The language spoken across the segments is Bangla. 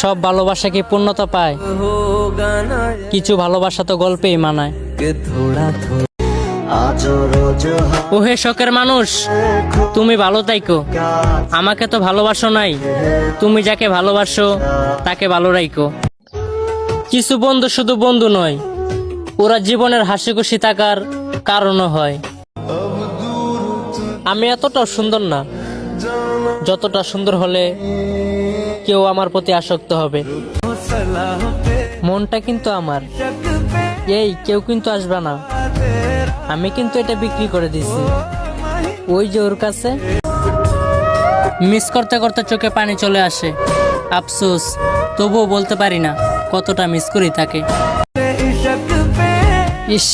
সব ভালোবাসা কি পূর্ণতা পায়? কিছু ভালোবাসা তো গল্পেই মানায়। ওহে শখের মানুষ, তুমি ভালো তাইকো। আমাকে তো ভালোবাসো নাই। তুমি যাকে ভালোবাসো, তাকে ভালো রাইকো। কিছু বন্ধু শুধু বন্ধু নয়, ওরা জীবনের হাসি খুশি থাকার কারণও হয়। আমি এতটাও সুন্দর না, যতটা সুন্দর হলে কেউ আমার প্রতি আসক্ত হবে। মনটা কিন্তু আমার। এই, কেউ কিন্তু আসবে না। আমি কিন্তু এটা বিক্রি করে দিছি ওই যে ওর কাছে। মিস করতে করতে চোখে পানি চলে আসে। আফসোস, তবুও বলতে পারি না কতটা মিস করি তাকে। ইস,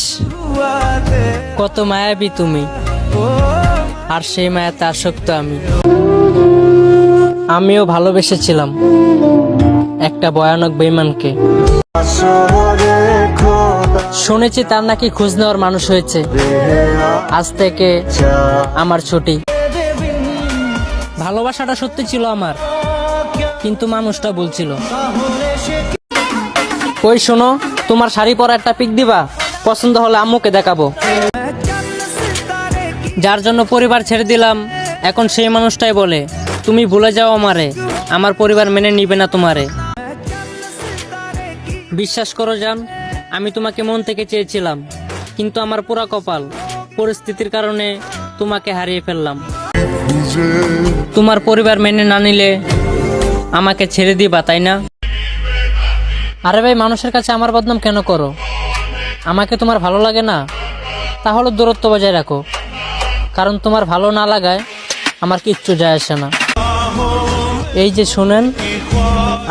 কত মায়াবি তুমি। আর সেই মায়াতে আসক্ত আমি। আমিও ভালোবেসেছিলাম একটা ভয়ানক বেইমানকে। শুনেছি তার নাকি খোঁজ নেওয়ার মানুষ হয়েছে। আজ থেকে আমার ছুটি। ভালোবাসাটা সত্যি ছিল আমার, কিন্তু মানুষটা বলছিল কই শোনো, তোমার শাড়ি পরা একটা পিক দিবা? পছন্দ হলে আম্মুকে দেখাবো। যার জন্য পরিবার ছেড়ে দিলাম, এখন সেই মানুষটাই বলে তুমি ভুলে যাও আমারে। আমার পরিবার মেনে নিবে না তোমারে। বিশ্বাস করো জান, আমি তোমাকে মন থেকে চেয়েছিলাম, কিন্তু আমার পুরা কপাল পরিস্থিতির কারণে তোমাকে হারিয়ে ফেললাম। তোমার পরিবার মেনে না নিলে আমাকে ছেড়ে দিবা, তাই না? আরে ভাই, মানুষের কাছে আমার বদনাম কেন করো? আমাকে তোমার ভালো লাগে না? তাহলে দূরত্ব বজায় রাখো। কারণ তোমার ভালো না লাগায় আমার কিচ্ছু যায় আসে না। এই যে শুনেন,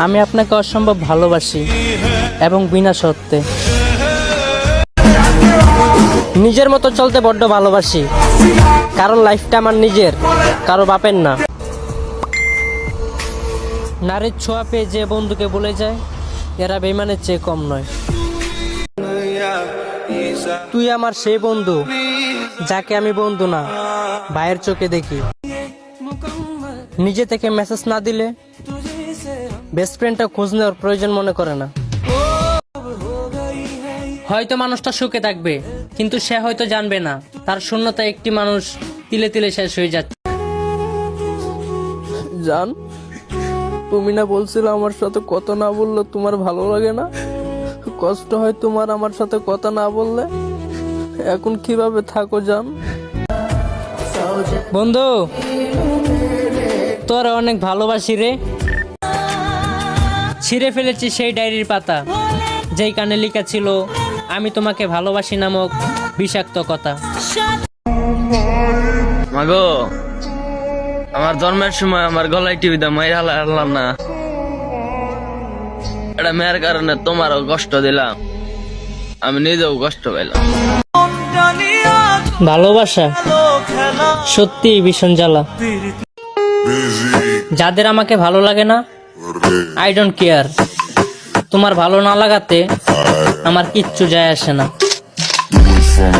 আমি আপনাকে অসম্ভব ভালোবাসি এবং বিনা সত্ত্বে। নিজের মতো চলতে বড্ড ভালোবাসি। কারণ লাইফটা আমার নিজের, কারও বাপের না। নারীর ছোঁয়া পেয়ে যে বন্ধুকে বলে যায়, এরা বেমানের চেয়ে কম নয়। তুই আমার সেই বন্ধু, যাকে আমি বন্ধু না, ভাইয়ের চোখে দেখি। নিজে থেকে মেসেজ না দিলে বেস্ট ফ্রেন্ডটা খোঁজ নেওয়ার প্রয়োজন মনে করে না। হয়তো মানুষটা সুখে থাকবে কিন্তু সে হয়তো জানবে না। তার শূন্যতা একটি মানুষ তিলে তিলে শেষ হয়ে যাচ্ছে। জান তুমি না বলছিলে আমার সাথে কথা না বললে তোমার ভালো লাগে না? কষ্ট হয় তোমার আমার সাথে কথা না বললে? এখন কীভাবে থাকো জান? বন্ধু তোর অনেক ভালোবাসি রে। ছিঁড়ে ফেলেছি সেই ডায়েরির পাতা। যেই কানে লেখা ছিল আমি তোমাকে ভালোবাসি নামক বিষাক্ত কথা। মাগো আমার জন্মের সময় আমার গলায় টিভিতে মাইর হালাম না। এটা মেয়ের কারণে তোমারও কষ্ট দিলাম। আমি নিজেও কষ্ট পাইলাম। ভালোবাসা সত্যি ভীষণ জ্বালা। যাদের আমাকে ভালো লাগে না আই ডোন্ট কেয়ার তোমার ভালো না লাগাতে আমার কিচ্ছু যায় আসে না।